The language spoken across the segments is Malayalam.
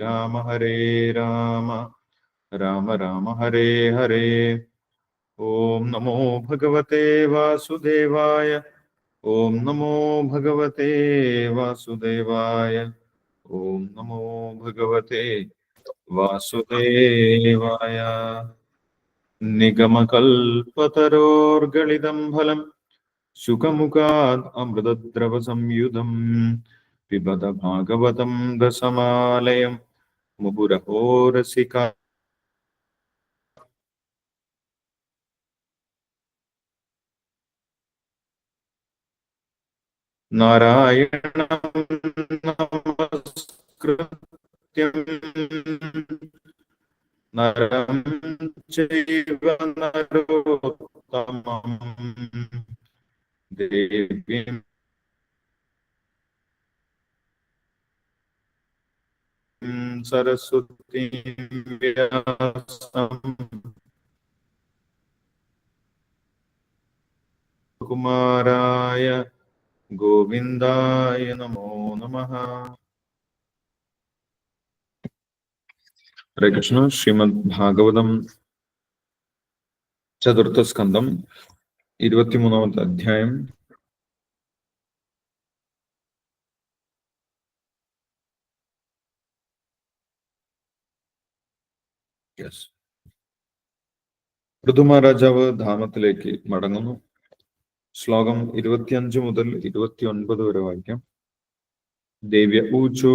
രാമ ഹരേ രാമ രാമ രാമ ഹരേ ഹരേ ഓം നമോ ഭഗവതേ വാസുദേവായ ഓം നമോ ഭഗവതേ വാസുദേവായ ഓം നമോ ഭഗവതേ വാസുദേവായ നിഗമകൽപതരോർഗളിതം ഫലം ശുഖമുഖാത് അമൃതദ്രവ സംയുതം പിബത ഭാഗവതം ദശമാലയം മുഹുരഹോരസിക നാരായണം നമസ്കൃത്യം നരം ചൈവ നരോത്തമം ദേവീം സരസ്വതി വ്യാസം കുമാരായ ഗോവിന്ദായ നമോ നമഃ. ഹരേ കൃഷ്ണ. ശ്രീമദ് ഭാഗവതം ചതുർത്ഥ സ്കന്ധം ഇരുപത്തിമൂന്നാമത്തെ അധ്യായം. യെസ് ഋതുമഹാരാജാവ് ധാമത്തിലേക്ക് മടങ്ങുന്നു. ശ്ലോകം ഇരുപത്തിയഞ്ച് മുതൽ ഇരുപത്തിയൊൻപത് വരെ വായിക്കാം. ദേവ്യ ഊച്ചു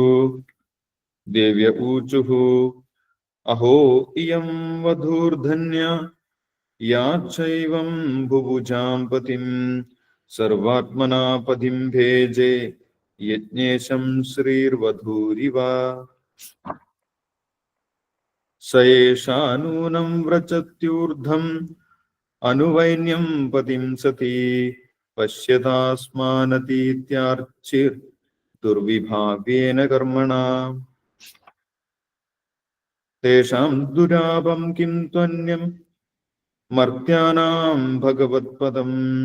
ദേവ്യ ഊച്ചുഹു അഹോ ഇയം വധൂർധന്യ യാ ചൈവം ഭുഭുജാം പതിം സർവാത്മനാ പതിം ഭേജേ യജ്ഞേശം ശ്രീർവധൂരിവ. സയേഷാനൂനം വ്രജത്യൂർധം അനുവൈന്യം പതിം സതി പശ്യതാസ്മാനതീത്യാർച്ചിർ ദുർവിഭാവേന കർമ്മണ തേഷാം ദുരാപം കിം ത്വന്യം മർത്യാനാം ഭഗവത്പദം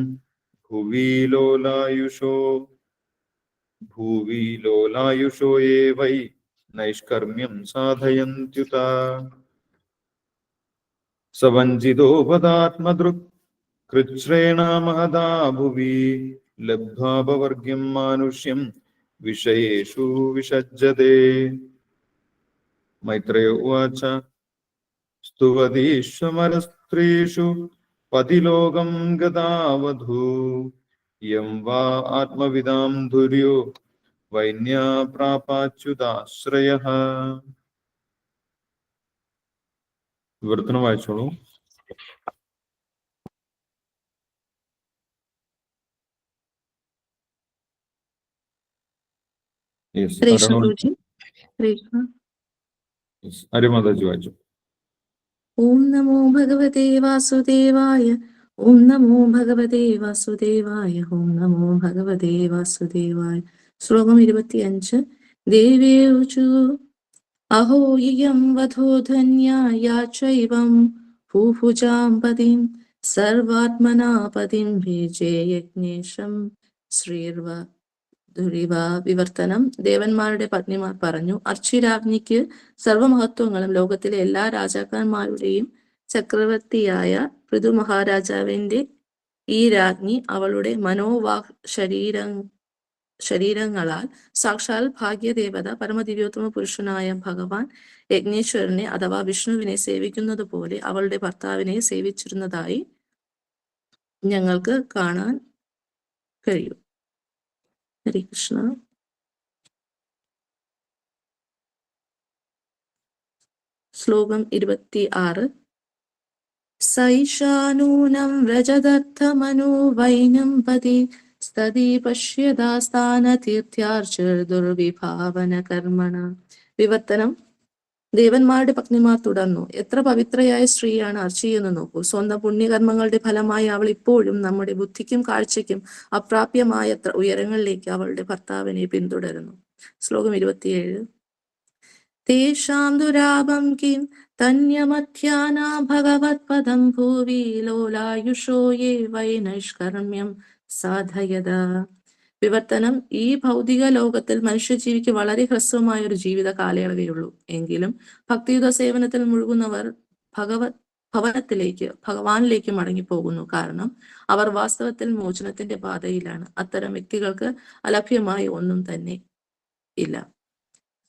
ഭുവി ലോലായുഷോ ഭൂവി ലോലായുഷോ യേ വൈ നൈഷ്കർമ്മ്യം സാധയന്ത്യുത സവഞ്ചിതോപദാത്മദൃക് കൃച്ഛ്രേണ മഹദാ ഭുവി ലബ്ധാപവർഗ്യം മാനുഷ്യം വിഷയേഷു വിഷജ്ജതേ മൈത്രയോ ഉവാച സ്തുവതീശ്വമരസ്ത്രീഷു പതിലോകം ഗതാവധൂ യം വാ ആത്മവിദാം ധുര്യോ വൈന്യാ പ്രാപാച്യുതാശ്രയ വിവർത്തനം വായിച്ചോളൂ Yes, കൃഷ്ണ അരുൺ- ഗുരുജി കൃഷ്ണ yes, അരുമതാജി വായിച്ചു. ഓം നമോ ഭഗവതേ വാസുദേവായ ഓം നമോ ഭഗവതേ വാസുദേവായ ഓം നമോ ഭഗവതേ വാസുദേവായ. ശ്ലോകം ഇരുപത്തിയഞ്ച്. ദേവേചു അഹോ ഇയം വധോധന്യ യാചൈവം ഭൂഭുജാമ്പതിം സർവാത്മനാപതിം സർവാത്മനാ പതിം ഭേജേ യജ്ഞേശം ശ്രീർവ ദുരിവ വിവർത്തനം. ദേവന്മാരുടെ പത്നിമാർ പറഞ്ഞു അർച്ചിരാജ്ഞിക്ക് സർവമഹത്വങ്ങളും ലോകത്തിലെ എല്ലാ രാജാക്കന്മാരുടെയും ചക്രവർത്തിയായ പൃഥു മഹാരാജാവിന്റെ ഈ രാജ്ഞി അവളുടെ മനോവാക് ശരീര ശരീരങ്ങളാൽ സാക്ഷാൽ ഭാഗ്യദേവത പരമദിവ്യോത്തമ പുരുഷനായ ഭഗവാൻ യജ്ഞേശ്വരനെ അഥവാ വിഷ്ണുവിനെ സേവിക്കുന്നത് പോലെ അവളുടെ ഭർത്താവിനെ സേവിച്ചിരുന്നതായി ഞങ്ങൾക്ക് കാണാൻ കഴിയും. ഹരി കൃഷ്ണ. ശ്ലോകം ഇരുപത്തി ആറ് സൈഷാനൂനം വ്രജദത്തമനോവൈനം പതി സ്തതി പശ്യതാസ്ഥാനതീർത്ഥാർച്ചുർദുർവിഭാവന കർമ്മണ വിവർത്തനം. ദേവന്മാരുടെ പത്നിമാർ തുടർന്നു. എത്ര പവിത്രയായ സ്ത്രീയാണ് അർച്ചയെന്ന് നോക്കൂ. സ്വന്തം പുണ്യകർമ്മങ്ങളുടെ ഫലമായി അവൾ ഇപ്പോഴും നമ്മുടെ ബുദ്ധിക്കും കാഴ്ചയ്ക്കും അപ്രാപ്യമായത്ര ഉയരങ്ങളിലേക്ക് അവളുടെ ഭർത്താവിനെ പിന്തുടരുന്നു. ശ്ലോകം ഇരുപത്തിയേഴ്. തേഷാം തന്യമധ്യാനാ ഭഗവത്പദം ഭൂവി ലോലായുഷോ യേ വൈ നൈഷ്കർമ്മ്യം. സാധയത വിവർത്തനം ഈ ഭൗതിക ലോകത്തിൽ മനുഷ്യജീവിക്ക് വളരെ ഹ്രസ്വമായ ഒരു ജീവിത കാലയളവേയുള്ളൂ എങ്കിലും ഭക്തിയുത സേവനത്തിൽ മുഴുകുന്നവർ ഭഗവത് ഭവനത്തിലേക്ക് ഭഗവാനിലേക്ക് മടങ്ങിപ്പോകുന്നു. കാരണം അവർ വാസ്തവത്തിൽ മോചനത്തിന്റെ പാതയിലാണ്. അത്തരം വ്യക്തികൾക്ക് അലഭ്യമായി ഒന്നും തന്നെ ഇല്ല.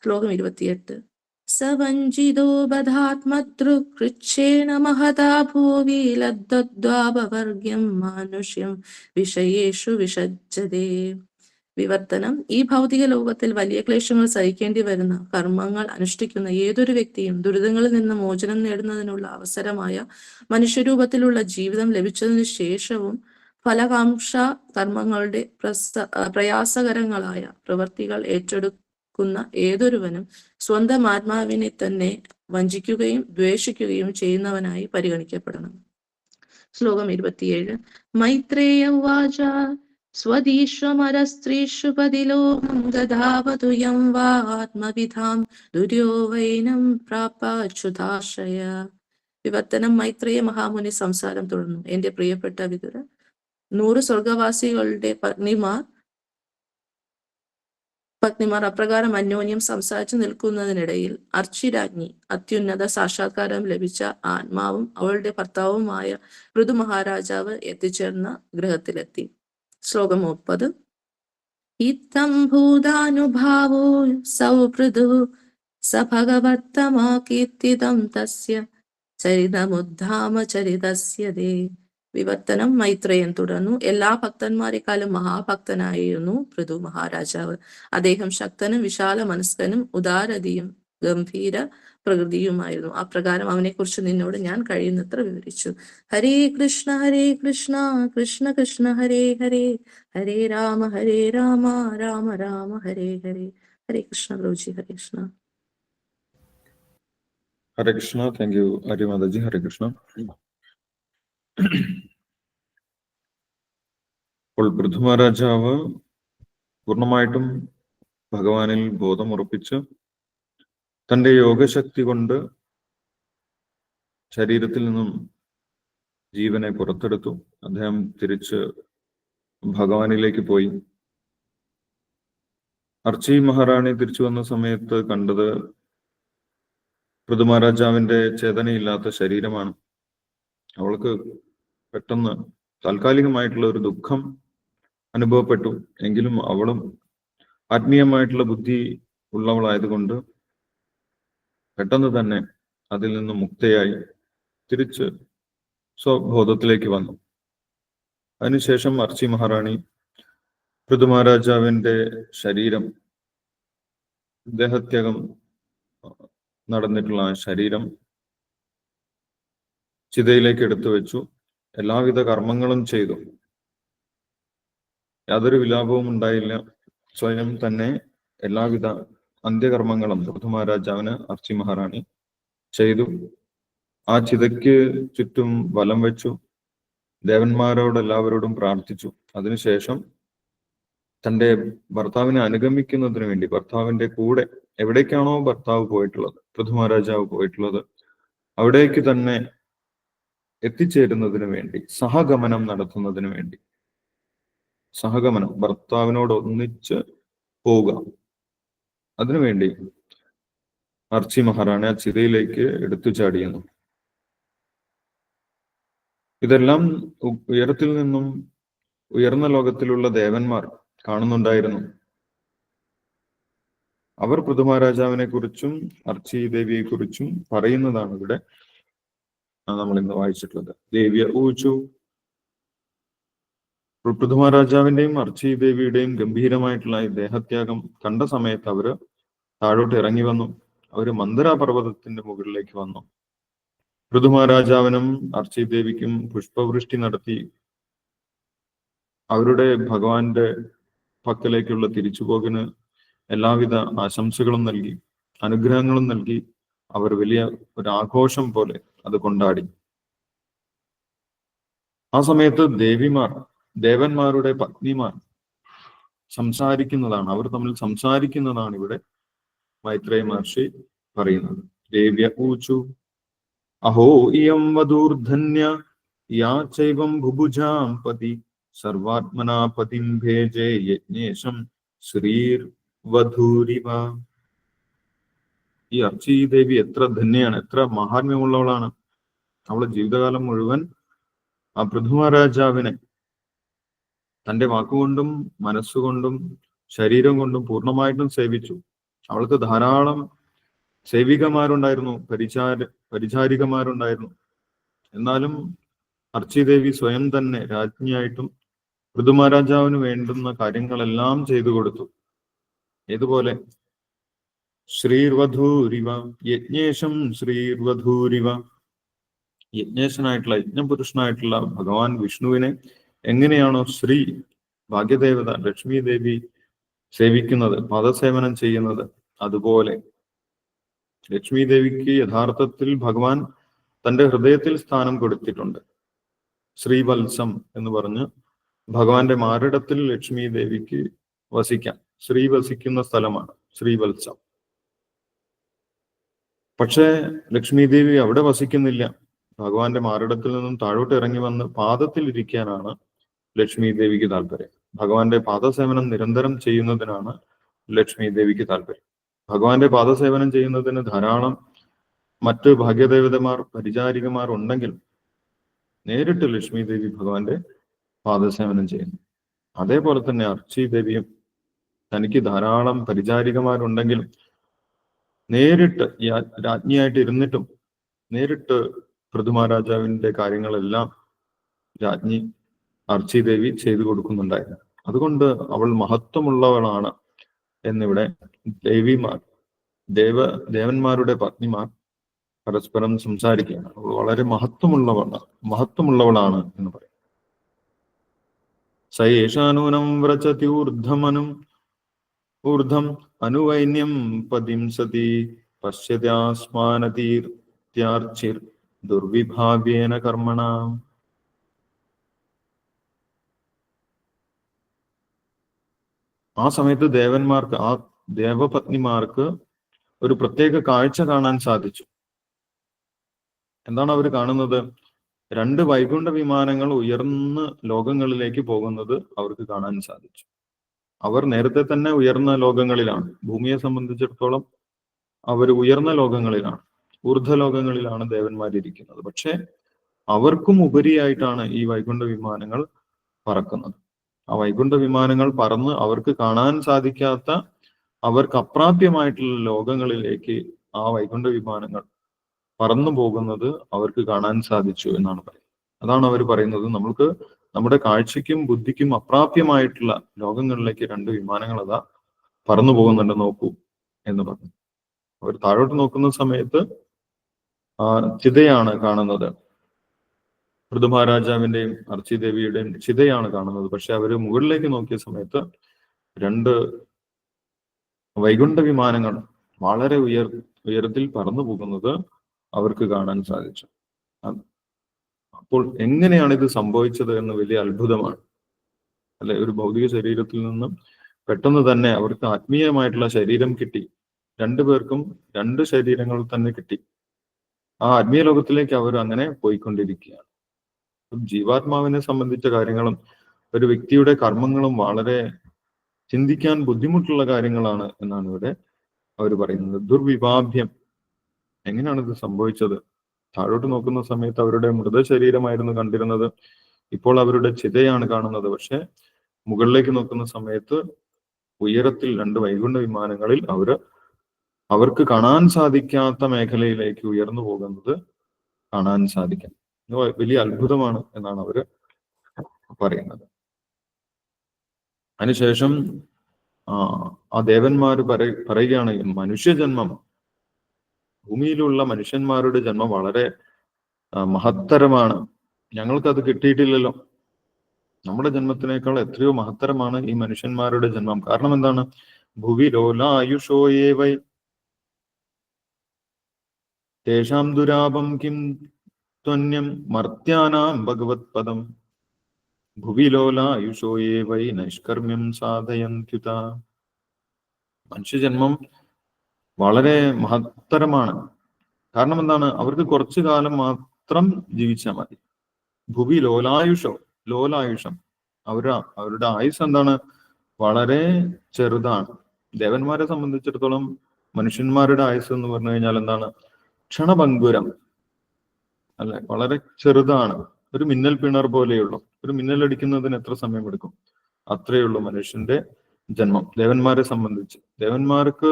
ശ്ലോകം ഇരുപത്തിയെട്ട്. സവഞ്ചിതോ ബധാത്മതൃകൃച്ഛേണ മഹതാ ഭൂവി ലദ്വാപവർഗ്യം മാനുഷ്യം വിഷയേഷു വിഷജ്ജതേ. വിവർത്തനം. ഈ ഭൗതിക ലോകത്തിൽ വലിയ ക്ലേശങ്ങൾ സഹിക്കേണ്ടി വരുന്ന കർമ്മങ്ങൾ അനുഷ്ഠിക്കുന്ന ഏതൊരു വ്യക്തിയും ദുരിതങ്ങളിൽ നിന്ന് മോചനം നേടുന്നതിനുള്ള അവസരമായ മനുഷ്യരൂപത്തിലുള്ള ജീവിതം ലഭിച്ചതിനു ശേഷവും ഫലകാംക്ഷ കർമ്മങ്ങളുടെ പ്രയാസകരങ്ങളായ പ്രവർത്തികൾ ഏറ്റെടുക്കുന്ന ഏതൊരുവനും സ്വന്തം ആത്മാവിനെ തന്നെ വഞ്ചിക്കുകയും ദ്വേഷിക്കുകയും ചെയ്യുന്നവനായി പരിഗണിക്കപ്പെടണം. ശ്ലോകം ഇരുപത്തിയേഴ്. മൈത്രേയ വാച സ്വദീശ്വമരസ്ത്രീഷു വിവർത്തനം മൈത്രേയ മഹാമുനി സംസാരം തുടർന്നു. എന്റെ പ്രിയപ്പെട്ട വിതുര നൂറ് സ്വർഗവാസികളുടെ പത്നിമാർ പത്നിമാർ അപ്രകാരം അന്യോന്യം സംസാരിച്ചു നിൽക്കുന്നതിനിടയിൽ അർച്ചിരാജ്ഞി അത്യുന്നത സാക്ഷാത്കാരം ലഭിച്ച ആത്മാവും അവളുടെ ഭർത്താവുമായ ഋതു മഹാരാജാവ് എത്തിച്ചേർന്ന ഗൃഹത്തിലെത്തി ശ്ലോകം മുപ്പത്. ഇത്തം ഭൂതാനുഭാവോ സൗഹൃദു സ ഭഗവത്തമാ കീർത്തിതം തസ്യ ചരിതമുദ്ധാമ ചരിതസ്യ ദേ വിവർത്തനം മൈത്രേയൻ തുടർന്നു. എല്ലാ ഭക്തന്മാരെക്കാളും മഹാഭക്തനായിരുന്നു പൃഥു മഹാരാജാവ്. അദ്ദേഹം ശക്തനും വിശാല മനസ്കനും ഉദാരതിയും ഗംഭീര പ്രകൃതിയുമായിരുന്നു. അപ്രകാരം അവനെക്കുറിച്ച് നിന്നോട് ഞാൻ കഴിയുന്നത്ര വിവരിച്ചു. ഹരേ കൃഷ്ണ ഹരേ കൃഷ്ണ കൃഷ്ണ കൃഷ്ണ ഹരേ ഹരേ ഹരേ രാമ ഹരേ രാമ രാമ രാമ ഹരേ ഹരേ. ഹരേ കൃഷ്ണ ഗുരുജി ഹരേ കൃഷ്ണ. ഹരേ കൃഷ്ണ. താങ്ക് യു ഹരിമാതാജി ഹരേ കൃഷ്ണ. അപ്പോൾ പൃഥ്വരാജാവ് പൂർണമായിട്ടും ഭഗവാനിൽ ബോധമുറപ്പിച്ച് തന്റെ യോഗശക്തി കൊണ്ട് ശരീരത്തിൽ നിന്നും ജീവനെ പുറത്തെടുത്തു. അദ്ദേഹം തിരിച്ച് ഭഗവാനിലേക്ക് പോയി. അർച്ചി മഹാറാണി തിരിച്ചു വന്ന സമയത്ത് കണ്ടത് പൃഥുമഹാരാജാവിന്റെ ചേതനയില്ലാത്ത ശരീരമാണ്. അവൾക്ക് പെട്ടെന്ന് താൽക്കാലികമായിട്ടുള്ള ഒരു ദുഃഖം അനുഭവപ്പെട്ടു. എങ്കിലും അവളും ആത്മീയമായിട്ടുള്ള ബുദ്ധി ഉള്ളവളായതുകൊണ്ട് പെട്ടെന്ന് തന്നെ അതിൽ നിന്ന് മുക്തയായി തിരിച്ച് സ്വബോധത്തിലേക്ക് വന്നു. അതിനുശേഷം അർച്ചി മഹാറാണി പൃഥുമഹാരാജാവിന്റെ ശരീരം ദേഹത്യാഗം നടന്നിട്ടുള്ള ആ ശരീരം ചിതയിലേക്ക് എടുത്തു വെച്ചു. എല്ലാവിധ കർമ്മങ്ങളും ചെയ്തു. യാതൊരു വിലാപവും ഉണ്ടായില്ല. സ്വയം തന്നെ എല്ലാവിധ അന്ത്യകർമ്മങ്ങളും പൃഥുമഹാരാജാവിന് അർച്ചി മഹാറാണി ചെയ്തു. ആ ചിതയ്ക്ക് ചുറ്റും വലം വെച്ചു. ദേവന്മാരോട് എല്ലാവരോടും പ്രാർത്ഥിച്ചു. അതിനുശേഷം തന്റെ ഭർത്താവിനെ അനുഗമിക്കുന്നതിന് വേണ്ടി ഭർത്താവിന്റെ കൂടെ എവിടേക്കാണോ ഭർത്താവ് പോയിട്ടുള്ളത് പൃഥുമഹാരാജാവ് പോയിട്ടുള്ളത് അവിടേക്ക് തന്നെ എത്തിച്ചേരുന്നതിന് വേണ്ടി സഹഗമനം നടത്തുന്നതിനു വേണ്ടി. സഹഗമനം ഭർത്താവിനോട് ഒന്നിച്ച് പോവുക. അതിനുവേണ്ടി അർച്ചി മഹാറാണി ആ ചിതയിലേക്ക് എടുത്തു ചാടിയെന്നു ഇതെല്ലാം ഉയരത്തിൽ നിന്നും ഉയർന്ന ലോകത്തിലുള്ള ദേവന്മാർ കാണുന്നുണ്ടായിരുന്നു. അവർ പൃഥുമഹാരാജാവിനെ കുറിച്ചും അർച്ചി ദേവിയെ കുറിച്ചും പറയുന്നതാണ് ഇവിടെ നമ്മൾ ഇന്ന് വായിച്ചിട്ടുള്ളത്. ദേവിയ ഊച്ചു പൃഥുമഹാരാജാവിന്റെയും അർച്ചി ദേവിയുടെയും ഗംഭീരമായിട്ടുള്ള ഈ ദേഹത്യാഗം കണ്ട സമയത്ത് അവർ താഴോട്ട് ഇറങ്ങി വന്നു. അവർ മന്ദരാ പർവതത്തിന്റെ മുകളിലേക്ക് വന്നു. പൃഥുമഹാരാജാവിനും അർച്ചി ദേവിക്കും പുഷ്പവൃഷ്ടി നടത്തി. അവരുടെ ഭഗവാന്റെ പക്കലേക്കുള്ള തിരിച്ചുപോകിന് എല്ലാവിധ ആശംസകളും നൽകി അനുഗ്രഹങ്ങളും നൽകി. അവർ വലിയ ഒരു ആഘോഷം പോലെ അത് കൊണ്ടാടി. ആ സമയത്ത് ദേവിമാർ ദേവന്മാരുടെ പത്നിമാർ സംസാരിക്കുന്നതാണ് അവർ തമ്മിൽ സംസാരിക്കുന്നതാണ് ഇവിടെ മൈത്രേയ മഹർഷി പറയുന്നത്. ദേവ്യ ഊച്ചു അഹോ ഇയം വധൂർധന്യ യാ ചൈവം ഭുഭുജാം പതി സർവാത്മനാ പതിം ഭേജേ യജ്ഞേശം ശ്രീർ വധൂരിവ. ഈ അർച്ചി ദേവി എത്ര ധന്യാണ് എത്ര മഹാത്മ്യമുള്ളവളാണ്. അവളെ ജീവിതകാലം മുഴുവൻ ആ പൃഥ്വരാജാവിനെ തന്റെ വാക്കുകൊണ്ടും മനസ്സുകൊണ്ടും ശരീരം കൊണ്ടും പൂർണമായിട്ടും സേവിച്ചു. അവൾക്ക് ധാരാളം സേവികമാരുണ്ടായിരുന്നു പരിചാര പരിചാരികമാരുണ്ടായിരുന്നു എന്നാലും അർച്ചിദേവി സ്വയം തന്നെ രാജ്ഞിയായിട്ടും ഋതുമഹാരാജാവിന് വേണ്ടുന്ന കാര്യങ്ങളെല്ലാം ചെയ്തു കൊടുത്തു. ഇതുപോലെ ശ്രീർവധൂരിവ യജ്ഞേശം ശ്രീർവധൂരിവ. യജ്ഞേശനായിട്ടുള്ള യജ്ഞപുരുഷനായിട്ടുള്ള ഭഗവാൻ വിഷ്ണുവിനെ എങ്ങനെയാണോ ശ്രീ ഭാഗ്യദേവത ലക്ഷ്മി ദേവി സേവിക്കുന്നത് പദസേവനം ചെയ്യുന്നത് അതുപോലെ ലക്ഷ്മി ദേവിക്ക് യഥാർത്ഥത്തിൽ ഭഗവാൻ തന്റെ ഹൃദയത്തിൽ സ്ഥാനം കൊടുത്തിട്ടുണ്ട്. ശ്രീവത്സം എന്ന് പറഞ്ഞ് ഭഗവാന്റെ മാരടത്തിൽ ലക്ഷ്മി ദേവിക്ക് വസിക്കാം. ശ്രീ വസിക്കുന്ന സ്ഥലമാണ് ശ്രീവത്സം. പക്ഷേ ലക്ഷ്മി ദേവി അവിടെ വസിക്കുന്നില്ല. ഭഗവാന്റെ മാറിടത്തിൽ നിന്നും താഴോട്ട് ഇറങ്ങി വന്ന് പാദത്തിൽ ഇരിക്കാനാണ് ലക്ഷ്മി ദേവിക്ക് താല്പര്യം. ഭഗവാന്റെ പാദസേവനം നിരന്തരം ചെയ്യുന്നതിനാണ് ലക്ഷ്മി ദേവിക്ക് താല്പര്യം. ഭഗവാന്റെ പാദസേവനം ചെയ്യുന്നതിന് ധാരാളം മറ്റ് ഭാഗ്യദേവതമാർ പരിചാരികമാർ ഉണ്ടെങ്കിൽ നേരിട്ട് ലക്ഷ്മി ദേവി ഭഗവാന്റെ പാദസേവനം ചെയ്യുന്നു. അതേപോലെ തന്നെ അർച്ചി ദേവിയും തനിക്ക് ധാരാളം പരിചാരികമാരുണ്ടെങ്കിലും നേരിട്ട് രാജ്ഞിയായിട്ട് ഇരുന്നിട്ടും നേരിട്ട് പൃഥുമഹാരാജാവിന്റെ കാര്യങ്ങളെല്ലാം രാജ്ഞി അർച്ചി ദേവി ചെയ്തു കൊടുക്കുന്നുണ്ടായിരുന്നു. അതുകൊണ്ട് അവൾ മഹത്വമുള്ളവളാണ് എന്നിവിടെ ദേവിമാർ ദേവ ദേവന്മാരുടെ പത്നിമാർ പരസ്പരം സംസാരിക്കുകയാണ്. അവൾ വളരെ മഹത്വമുള്ളവളാണ് മഹത്വമുള്ളവളാണ് എന്ന് പറയും. സയേഷാനൂനം വ്രചതി ഊർധമനും ഊർധം അനുവൈന്യം പതിംസതി പശ്യതാസ്മാനതീർത്യാർച്ചിർ ദുർവിഭാവ്യേന കർമ്മണ. ആ സമയത്ത് ദേവന്മാർക്ക് ആ ദേവപത്നിമാർക്ക് ഒരു പ്രത്യേക കാഴ്ച കാണാൻ സാധിച്ചു. എന്താണ് അവർ കാണുന്നത്? രണ്ട് വൈകുണ്ഠ വിമാനങ്ങൾ ഉയർന്ന് ലോകങ്ങളിലേക്ക് പോകുന്നത് അവർക്ക് കാണാൻ സാധിച്ചു. അവർ നേരത്തെ തന്നെ ഉയർന്ന ലോകങ്ങളിലാണ്. ഭൂമിയെ സംബന്ധിച്ചിടത്തോളം അവർ ഉയർന്ന ലോകങ്ങളിലാണ്. ഊർധ്വലോകങ്ങളിലാണ് ദേവന്മാരിയ്ക്കുന്നത് പക്ഷെ അവർക്കും ഉപരിയായിട്ടാണ് ഈ വൈകുണ്ഠ വിമാനങ്ങൾ പറക്കുന്നത്. ആ വൈകുണ്ഠ വിമാനങ്ങൾ പറന്ന് അവർക്ക് കാണാൻ സാധിക്കാത്ത അവർക്ക് അപ്രാപ്യമായിട്ടുള്ള ലോകങ്ങളിലേക്ക് ആ വൈകുണ്ഠ വിമാനങ്ങൾ പറന്നു പോകുന്നത് അവർക്ക് കാണാൻ സാധിച്ചു എന്നാണ് പറയുന്നത്. അതാണ് അവർ പറയുന്നത്. നമ്മൾക്ക് നമ്മുടെ കാഴ്ചയ്ക്കും ബുദ്ധിക്കും അപ്രാപ്യമായിട്ടുള്ള ലോകങ്ങളിലേക്ക് രണ്ട് വിമാനങ്ങൾ അതാ പറന്നു പോകുന്നുണ്ട് നോക്കൂ എന്ന് പറഞ്ഞു. അവർ താഴോട്ട് നോക്കുന്ന സമയത്ത് ചിതയാണ് കാണുന്നത്. പൃഥുമഹാരാജാവിന്റെയും അർച്ചിദേവിയുടെയും ചിതയാണ് കാണുന്നത്. പക്ഷെ അവർ മുകളിലേക്ക് നോക്കിയ സമയത്ത് രണ്ട് വൈകുണ്ഠ വിമാനങ്ങൾ വളരെ ഉയർ ഉയരത്തിൽ പറന്നു പോകുന്നത് അവർക്ക് കാണാൻ സാധിച്ചു. അപ്പോൾ എങ്ങനെയാണ് ഇത് സംഭവിച്ചത് എന്ന് വലിയ അത്ഭുതമാണ്. അല്ലെ ഒരു ഭൗതിക ശരീരത്തിൽ നിന്നും പെട്ടെന്ന് തന്നെ അവർക്ക് ആത്മീയമായിട്ടുള്ള ശരീരം കിട്ടി. രണ്ടു പേർക്കും രണ്ട് ശരീരങ്ങൾ തന്നെ കിട്ടി. ആ ആത്മീയ ലോകത്തിലേക്ക് അവർ അങ്ങനെ പോയിക്കൊണ്ടിരിക്കുകയാണ്. ജീവാത്മാവിനെ സംബന്ധിച്ച കാര്യങ്ങളും ഒരു വ്യക്തിയുടെ കർമ്മങ്ങളും വളരെ ചിന്തിക്കാൻ ബുദ്ധിമുട്ടുള്ള കാര്യങ്ങളാണ് എന്നാണ് ഇവിടെ അവർ പറയുന്നത്. ദുർവിഭാഭ്യം എങ്ങനെയാണ് ഇത് സംഭവിച്ചത്? താഴോട്ട് നോക്കുന്ന സമയത്ത് അവരുടെ മൃതശരീരമായിരുന്നു കണ്ടിരുന്നത്. ഇപ്പോൾ അവരുടെ ചിതയാണ് കാണുന്നത്. പക്ഷെ മുകളിലേക്ക് നോക്കുന്ന സമയത്ത് ഉയരത്തിൽ രണ്ട് വൈകുണ്ഠ വിമാനങ്ങളിൽ അവർ അവർക്ക് കാണാൻ സാധിക്കാത്ത മേഖലയിലേക്ക് ഉയർന്നു പോകുന്നത് കാണാൻ സാധിക്കും. വലിയ അത്ഭുതമാണ് എന്നാണ് അവർ പറയുന്നത്. അതിനുശേഷം ആ ദേവന്മാര് പറയുകയാണ് മനുഷ്യജന്മം ഭൂമിയിലുള്ള മനുഷ്യന്മാരുടെ ജന്മം വളരെ മഹത്തരമാണ്. ഞങ്ങൾക്കത് കിട്ടിയിട്ടില്ലല്ലോ. നമ്മുടെ ജന്മത്തിനേക്കാൾ എത്രയോ മഹത്തരമാണ് ഈ മനുഷ്യന്മാരുടെ ജന്മം. കാരണം എന്താണ്? ഭുവി ലോല ആയുഷോ ഏവൈ തേഷാം ദുരാപം കിം ത്വന്യം മർത്യാനാം ഭഗവത് പദം ഭുവി ലോല ആയുഷോ ഏവൈ നൈഷ്കർമ്മ്യം സാധയന്ത്യുത. മനുഷ്യജന്മം വളരെ മഹത്തരമാണ്. കാരണം എന്താണ്? അവർക്ക് കുറച്ചു കാലം മാത്രം ജീവിച്ചാൽ മതി. ഭുവി ലോലായുഷോ ലോലായുഷം. അവരുടെ അവരുടെ ആയുസ് എന്താണ്? വളരെ ചെറുതാണ്. ദേവന്മാരെ സംബന്ധിച്ചിടത്തോളം മനുഷ്യന്മാരുടെ ആയുസ് എന്ന് പറഞ്ഞു കഴിഞ്ഞാൽ എന്താണ്? ക്ഷണഭങ്കുരം. അല്ലെ? വളരെ ചെറുതാണ്. ഒരു മിന്നൽ പിണർ പോലെയുള്ളൂ. ഒരു മിന്നലടിക്കുന്നതിന് എത്ര സമയമെടുക്കും അത്രയുള്ളൂ മനുഷ്യന്റെ ജന്മം. ദേവന്മാരെ സംബന്ധിച്ച്. ദേവന്മാർക്ക്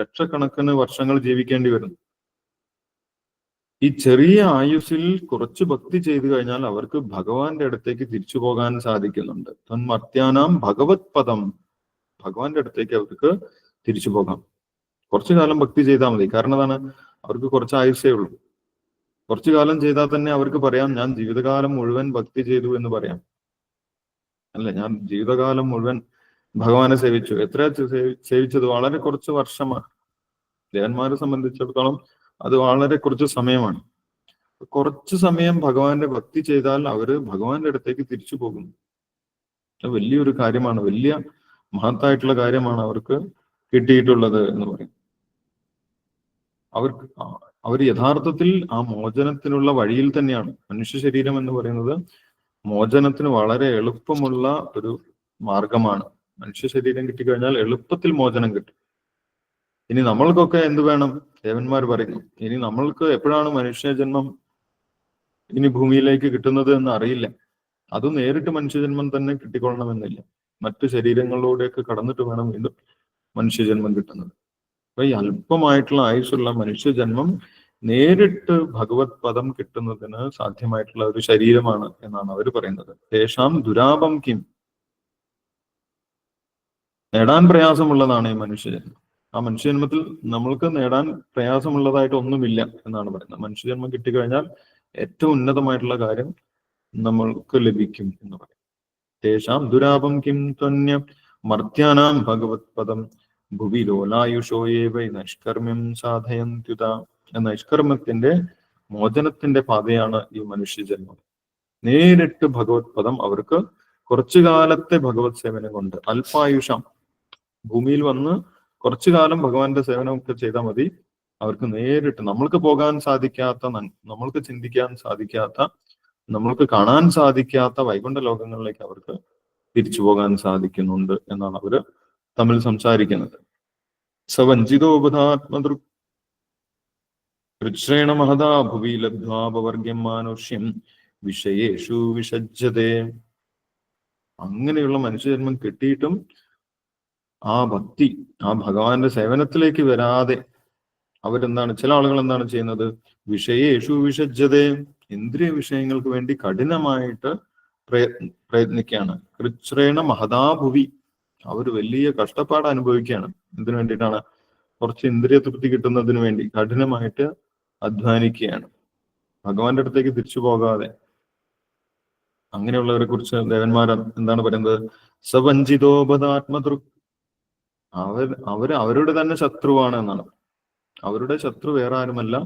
ലക്ഷക്കണക്കിന് വർഷങ്ങൾ ജീവിക്കേണ്ടി വരുന്നു. ഈ ചെറിയ ആയുസ്സിൽ കുറച്ച് ഭക്തി ചെയ്തു കഴിഞ്ഞാൽ അവർക്ക് ഭഗവാന്റെ അടുത്തേക്ക് തിരിച്ചു പോകാൻ സാധിക്കുന്നുണ്ട്. തന്മർത്യാനാം ഭഗവത് പദം ഭഗവാന്റെ അടുത്തേക്ക് അവർക്ക് തിരിച്ചു പോകാം. കുറച്ചു കാലം ഭക്തി ചെയ്താൽ മതി. കാരണം അതാണ് അവർക്ക് കുറച്ച് ആയുസ്സേ ഉള്ളൂ. കുറച്ചു കാലം ചെയ്താൽ തന്നെ അവർക്ക് പറയാം ഞാൻ ജീവിതകാലം മുഴുവൻ ഭക്തി ചെയ്തു എന്ന് പറയാം. അല്ല ഞാൻ ജീവിതകാലം മുഴുവൻ ഭഗവാനെ സേവിച്ചു. എത്ര സേവിച്ചത്? വളരെ കുറച്ച് വർഷമാണ്. ദേവന്മാരെ സംബന്ധിച്ചിടത്തോളം അത് വളരെ കുറച്ച് സമയമാണ്. കുറച്ച് സമയം ഭഗവാന്റെ ഭക്തി ചെയ്താൽ അവർ ഭഗവാന്റെ അടുത്തേക്ക് തിരിച്ചു പോകുന്നു. വലിയൊരു കാര്യമാണ്. വലിയ മഹത്തായിട്ടുള്ള കാര്യമാണ് അവർക്ക് കിട്ടിയിട്ടുള്ളത് എന്ന് പറയും അവർക്ക് അവർ യഥാർത്ഥത്തിൽ ആ മോചനത്തിനുള്ള വഴിയിൽ തന്നെയാണ്. മനുഷ്യ ശരീരം എന്ന് പറയുന്നത് മോചനത്തിന് വളരെ എളുപ്പമുള്ള ഒരു മാർഗമാണ്. മനുഷ്യ ശരീരം കിട്ടിക്കഴിഞ്ഞാൽ എളുപ്പത്തിൽ മോചനം കിട്ടും. ഇനി നമ്മൾക്കൊക്കെ എന്ത് വേണം? ദേവന്മാർ പറയുന്നു. ഇനി നമ്മൾക്ക് എപ്പോഴാണ് മനുഷ്യജന്മം ഇനി ഭൂമിയിലേക്ക് കിട്ടുന്നത് എന്ന് അറിയില്ല. അത് നേരിട്ട് മനുഷ്യജന്മം തന്നെ കിട്ടിക്കൊള്ളണമെന്നില്ല. മറ്റു ശരീരങ്ങളിലൂടെയൊക്കെ കടന്നിട്ട് വേണം വീണ്ടും മനുഷ്യജന്മം കിട്ടുന്നത്. അപ്പൊ ഈ അല്പമായിട്ടുള്ള ആയുസ്സുള്ള മനുഷ്യജന്മം നേരിട്ട് ഭഗവത് പദം കിട്ടുന്നതിന് സാധ്യമായിട്ടുള്ള ഒരു ശരീരമാണ് എന്നാണ് അവർ പറയുന്നത്. തേഷാം ദുരാപം കിം. നേടാൻ പ്രയാസമുള്ളതാണ് ഈ മനുഷ്യജന്മം ആ മനുഷ്യജന്മത്തിൽ നമ്മൾക്ക് നേടാൻ പ്രയാസമുള്ളതായിട്ട് ഒന്നുമില്ല എന്നാണ് പറയുന്നത്. മനുഷ്യജന്മം കിട്ടിക്കഴിഞ്ഞാൽ ഏറ്റവും ഉന്നതമായിട്ടുള്ള കാര്യം നമ്മൾക്ക് ലഭിക്കും എന്ന് പറയും. തേഷാം ദുരാപം കിം ത്വന്യ മർത്യാനാം ഭഗവത് പദം ഭുവി ലോലായുഷോ ഏവ നൈഷ്കർമ്മ്യം സാധയന്ത്യുത നൈഷ്കർമ്മത്തിന്റെ മോചനത്തിന്റെ പാതയാണ് ഈ മനുഷ്യജന്മം നേരിട്ട് ഭഗവത് പദം അവർക്ക് കുറച്ചു കാലത്തെ ഭഗവത് സേവനം കൊണ്ട് അല്പായുഷം ഭൂമിയിൽ വന്ന് കുറച്ചു കാലം ഭഗവാന്റെ സേവനമൊക്കെ ചെയ്താൽ മതി. അവർക്ക് നേരിട്ട് നമ്മൾക്ക് പോകാൻ സാധിക്കാത്ത നമ്മൾക്ക് ചിന്തിക്കാൻ സാധിക്കാത്ത നമ്മൾക്ക് കാണാൻ സാധിക്കാത്ത വൈകുണ്ഠ ലോകങ്ങളിലേക്ക് അവർക്ക് തിരിച്ചു പോകാൻ സാധിക്കുന്നുണ്ട് എന്നാണ് അവർ തമ്മിൽ സംസാരിക്കുന്നത്. സവഞ്ചിതോപധാത്മതൃ കൃച്ഛ്രേണ മഹതാ ഭുവി ലബ്ധ്വാപവർഗ്യം മാനുഷ്യം വിഷയേഷു വിഷജ്ജതേ അങ്ങനെയുള്ള മനുഷ്യജന്മം കിട്ടിയിട്ടും ആ ഭക്തി ആ ഭഗവാന്റെ സേവനത്തിലേക്ക് വരാതെ അവരെന്താണ് ചില ആളുകൾ എന്താണ് ചെയ്യുന്നത്? വിഷയേഷു വിഷജ്ജതേ ഇന്ദ്രിയ വിഷയങ്ങൾക്ക് വേണ്ടി കഠിനമായിട്ട് പ്രയത്നിക്കുകയാണ്. കൃച്ഛ്രേണ മഹതാഭുവി അവർ വലിയ കഷ്ടപ്പാട് അനുഭവിക്കുകയാണ്. എന്തിനു വേണ്ടിയിട്ടാണ്? കുറച്ച് ഇന്ദ്രിയ തൃപ്തി കിട്ടുന്നതിന് വേണ്ടി കഠിനമായിട്ട് അധ്വാനിക്കുകയാണ്. ഭഗവാന്റെ അടുത്തേക്ക് തിരിച്ചു പോകാതെ. അങ്ങനെയുള്ളവരെ കുറിച്ച് ദേവന്മാർ എന്താണ് പറയുന്നത്? സവഞ്ചിതോപതാത്മതൃ അവർ അവർ അവരുടെ തന്നെ ശത്രുവാണ് എന്നാണ്. അവരുടെ ശത്രു വേറെ ആരുമല്ല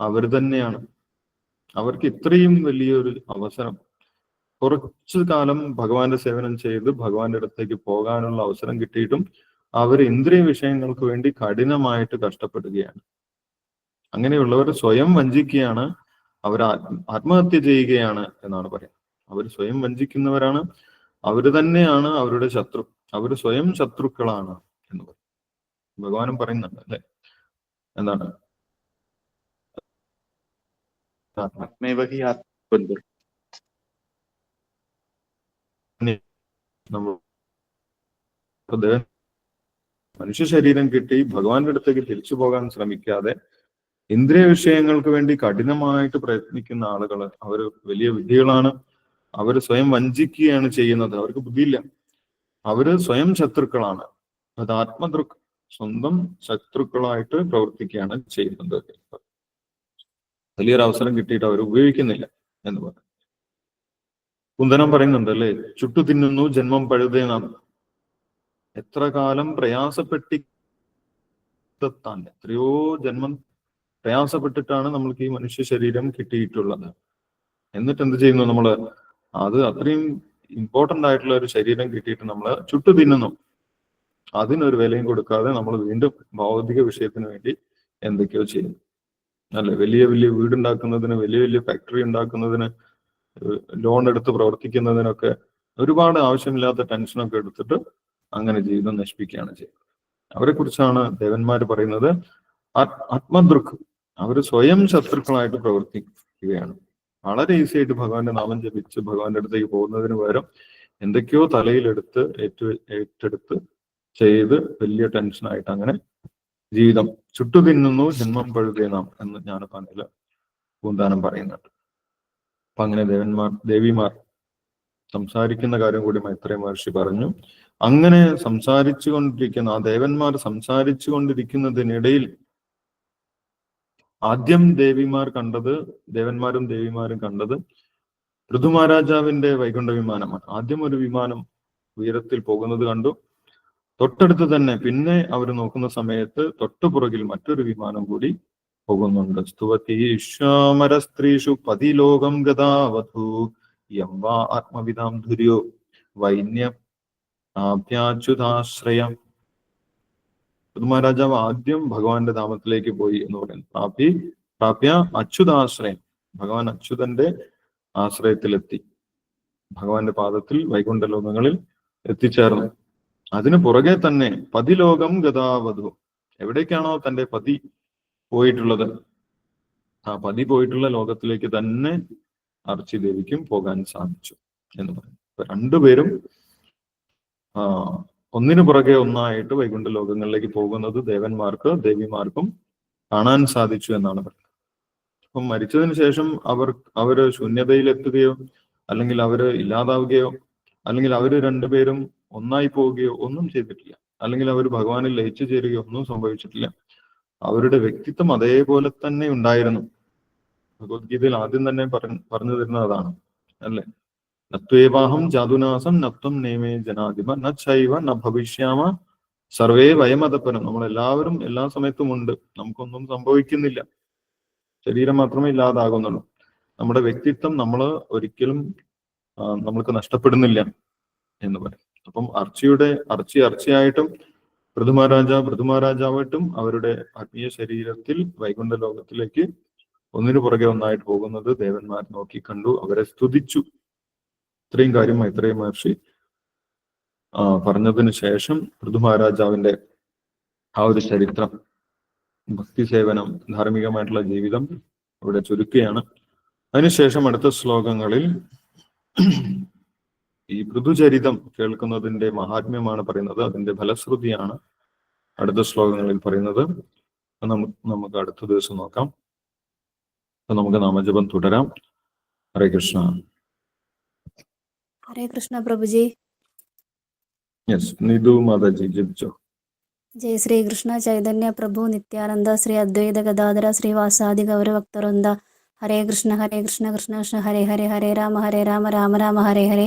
അവർ തന്നെയാണ്. അവർക്ക് ഇത്രയും വലിയൊരു അവസരം. കുറച്ചു കാലം ഭഗവാന്റെ സേവനം ചെയ്ത് ഭഗവാന്റെ അടുത്തേക്ക് പോകാനുള്ള അവസരം കിട്ടിയിട്ടും അവർ ഇന്ദ്രിയ വിഷയങ്ങൾക്ക് വേണ്ടി കഠിനമായിട്ട് കഷ്ടപ്പെടുകയാണ്. അങ്ങനെയുള്ളവർ സ്വയം വഞ്ചിക്കുകയാണ് അവർ ആത്മഹത്യ ചെയ്യുകയാണ് എന്നാണ് പറയാം അവർ സ്വയം വഞ്ചിക്കുന്നവരാണ് അവർ തന്നെയാണ് അവരുടെ ശത്രു. അവർ സ്വയം ശത്രുക്കളാണ്. ഭഗവാനും പറയുന്നുണ്ട് അല്ലെ? എന്താണ്? മനുഷ്യ ശരീരം കിട്ടി ഭഗവാന്റെ അടുത്തേക്ക് തിരിച്ചു പോകാൻ ശ്രമിക്കാതെ ഇന്ദ്രിയ വിഷയങ്ങൾക്ക് വേണ്ടി കഠിനമായിട്ട് പ്രയത്നിക്കുന്ന ആളുകൾ അവർ വലിയ വിധികളാണ്. അവർ സ്വയം വഞ്ചിക്കുകയാണ് ചെയ്യുന്നത്. അവർക്ക് ബുദ്ധിയില്ല. അവർ സ്വയം ശത്രുക്കളാണ്. അത് ആത്മദൃക് സ്വന്തം ശത്രുക്കളായിട്ട് പ്രവർത്തിക്കുകയാണ് ചെയ്യുന്നത്. വലിയൊരു അവസരം കിട്ടിയിട്ട് അവർ ഉപയോഗിക്കുന്നില്ല എന്ന് പറഞ്ഞു. കുന്തനം പറയുന്നുണ്ട് അല്ലെ? ചുട്ടു തിന്നുന്നു ജന്മം പഴുതേനാണ് എത്ര കാലം പ്രയാസപ്പെട്ടി താൻ എത്രയോ ജന്മം പ്രയാസപ്പെട്ടിട്ടാണ് നമ്മൾക്ക് ഈ മനുഷ്യ ശരീരം കിട്ടിയിട്ടുള്ളത്. എന്നിട്ട് എന്ത് ചെയ്യുന്നു നമ്മൾ? അത് അത്രയും ഇമ്പോർട്ടന്റ് ആയിട്ടുള്ള ഒരു ശരീരം കിട്ടിയിട്ട് നമ്മൾ ചുട്ടു തിന്നുന്നു. അതിനൊരു വിലയും കൊടുക്കാതെ നമ്മൾ വീണ്ടും ഭൗതിക വിഷയത്തിന് വേണ്ടി എന്തൊക്കെയോ ചെയ്യുന്നു. അല്ലെ? വലിയ വലിയ വീടുണ്ടാക്കുന്നതിന് വലിയ വലിയ ഫാക്ടറി ഉണ്ടാക്കുന്നതിന് ലോൺ എടുത്ത് പ്രവർത്തിക്കുന്നതിനൊക്കെ ഒരുപാട് ആവശ്യമില്ലാത്ത ടെൻഷനൊക്കെ എടുത്തിട്ട് അങ്ങനെ ജീവിതം നശിപ്പിക്കുകയാണ് ചെയ്യുന്നത്. അവരെ കുറിച്ചാണ് ദേവന്മാർ പറയുന്നത്. ആത്- ആത്മദൃക് അവർ സ്വയം ശത്രുക്കളായിട്ട് പ്രവർത്തിക്കുകയാണ്. വളരെ ഈസി ആയിട്ട് ഭഗവാന്റെ നാമം ജപിച്ച് ഭഗവാന്റെ അടുത്തേക്ക് പോകുന്നതിന് പകരം എന്തൊക്കെയോ തലയിലെടുത്ത് ഏറ്റു ഏറ്റെടുത്ത് ചെയ്ത് വലിയ ടെൻഷനായിട്ട് അങ്ങനെ ജീവിതം ചുട്ടു തിന്നുന്നു ജന്മം പഴുതേ നാം എന്ന് ജ്ഞാനപ്പാനയിൽ പൂന്താനം പറയുന്നുണ്ട്. അപ്പൊ അങ്ങനെ ദേവന്മാർ ദേവിമാർ സംസാരിക്കുന്ന കാര്യം കൂടി മൈത്രേ മഹർഷി പറഞ്ഞു. അങ്ങനെ സംസാരിച്ചു കൊണ്ടിരിക്കുന്ന ആ ദേവന്മാർ സംസാരിച്ചു കൊണ്ടിരിക്കുന്നതിനിടയിൽ ആദ്യം ദേവിമാർ കണ്ടത് ദേവന്മാരും ദേവിമാരും കണ്ടത് ഋതുമഹാരാജാവിന്റെ വൈകുണ്ഠ വിമാനമാണ്. ആദ്യം ഒരു വിമാനം ഉയരത്തിൽ പോകുന്നത് കണ്ടു. തൊട്ടടുത്ത് തന്നെ പിന്നെ അവർ നോക്കുന്ന സമയത്ത് തൊട്ടുപുറകിൽ മറ്റൊരു വിമാനം കൂടി പോകുന്നുണ്ട്. സ്തുവതീശ്വമര സ്ത്രീഷു പതിലോകം ഗതാവധു. യം വാ ആത്മവിതാം ധുര്യോ വൈന്യ ആഭ്യാച്യുതാശ്രയം പുതുമഹാരാജാവ് ആദ്യം ഭഗവാന്റെ ധാമത്തിലേക്ക് പോയി എന്ന് പറയുന്നു. പ്രാപ്തി പ്രാപ്യ അച്യുതാശ്രയം. ഭഗവാൻ അച്യുതന്റെ ആശ്രയത്തിലെത്തി. ഭഗവാന്റെ പാദത്തിൽ വൈകുണ്ഠലോകങ്ങളിൽ എത്തിച്ചേർന്നു. അതിനു പുറകെ തന്നെ പതിലോകം ഗതാവധു. എവിടേക്കാണോ തന്റെ പതി പോയിട്ടുള്ളത്. ആ പതി പോയിട്ടുള്ള ലോകത്തിലേക്ക് തന്നെ അർച്ചി ദേവിക്കും പോകാൻ സാധിച്ചു എന്ന് പറയും രണ്ടുപേരും ആ ഒന്നിനു പുറകെ ഒന്നായിട്ട് വൈകുണ്ഠ ലോകങ്ങളിലേക്ക് പോകുന്നത് ദേവന്മാർക്ക് ദേവിമാർക്കും കാണാൻ സാധിച്ചു എന്നാണ് പറയുന്നത് അപ്പം മരിച്ചതിന് ശേഷം അവർ അവർ ശൂന്യതയിലെത്തുകയോ അല്ലെങ്കിൽ അവർ ഇല്ലാതാവുകയോ അല്ലെങ്കിൽ അവർ രണ്ടുപേരും ഒന്നായി പോവുകയോ ഒന്നും ചെയ്തിട്ടില്ല. അല്ലെങ്കിൽ അവർ ഭഗവാനിൽ ലയിച്ചു ചേരുകയോ ഒന്നും സംഭവിച്ചിട്ടില്ല. അവരുടെ വ്യക്തിത്വം അതേപോലെ തന്നെ ഉണ്ടായിരുന്നു. ഭഗവത്ഗീതയിൽ ആദ്യം തന്നെ പറഞ്ഞ തരുന്നത് അതാണ്. അല്ലെ? നത്വേവാഹം ജാതുനാസം നത്വം നേമേ ജനാധിപ ന ചൈവ ന ഭവിഷ്യാമ സർവേ വയമതപ്പനം നമ്മൾ എല്ലാവരും എല്ലാ സമയത്തും ഉണ്ട്. നമുക്കൊന്നും സംഭവിക്കുന്നില്ല. ശരീരം മാത്രമേ ഇല്ലാതാകുന്നുള്ളൂ. നമ്മുടെ വ്യക്തിത്വം നമ്മൾ ഒരിക്കലും നമ്മൾക്ക് നഷ്ടപ്പെടുന്നില്ല എന്ന് പറയും. അപ്പം അർച്ചയുടെ അർച്ചി അർച്ചയായിട്ടും പൃഥുമഹാരാജ പൃഥുമഹാരാജാവായിട്ടും അവരുടെ ആത്മീയ ശരീരത്തിൽ വൈകുണ്ഠ ലോകത്തിലേക്ക് ഒന്നിനു പുറകെ ഒന്നായിട്ട് പോകുന്നത് ദേവന്മാർ നോക്കി കണ്ടു. അവരെ സ്തുതിച്ചു. ഇത്രയും കാര്യം മൈത്രേയ മഹർഷി ആ, പറഞ്ഞതിന് ശേഷം പൃഥുമഹാരാജാവിന്റെ ആ ഒരു ചരിത്രം ഭക്തി സേവനം ധാർമ്മികമായിട്ടുള്ള ജീവിതം ഇവിടെ ചുരുക്കുകയാണ്. അതിനുശേഷം അടുത്ത ശ്ലോകങ്ങളിൽ ഈ ഋതുചരിതം കേൾക്കുന്നതിന്റെ മഹാത്മ്യമാണ് പറയുന്നത്. അതിന്റെ ഫലശ്രുതിയാണ് അടുത്ത ശ്ലോകങ്ങളിൽ പറയുന്നത്. നമുക്ക് അടുത്ത ദിവസം നോക്കാം. നമുക്ക് നാമജപം തുടരാം. ഹരേ കൃഷ്ണ. ഹരേ കൃഷ്ണ പ്രഭുജി. യെസ് മാതാജി ജയ ശ്രീ കൃഷ്ണ ചൈതന്യ പ്രഭു നിത്യാനന്ദ ശ്രീ അദ്വൈത ഗദാധര ശ്രീവാസാദി ഗൗരഭക്തവൃന്ദ ഹരേ കൃഷ്ണ ഹരേ കൃഷ്ണ കൃഷ്ണ കൃഷ്ണ. ഹരേ ഹരേ ഹരേ രാമ ഹരേ രാമ രാമ രാമ ഹരേ ഹരേ.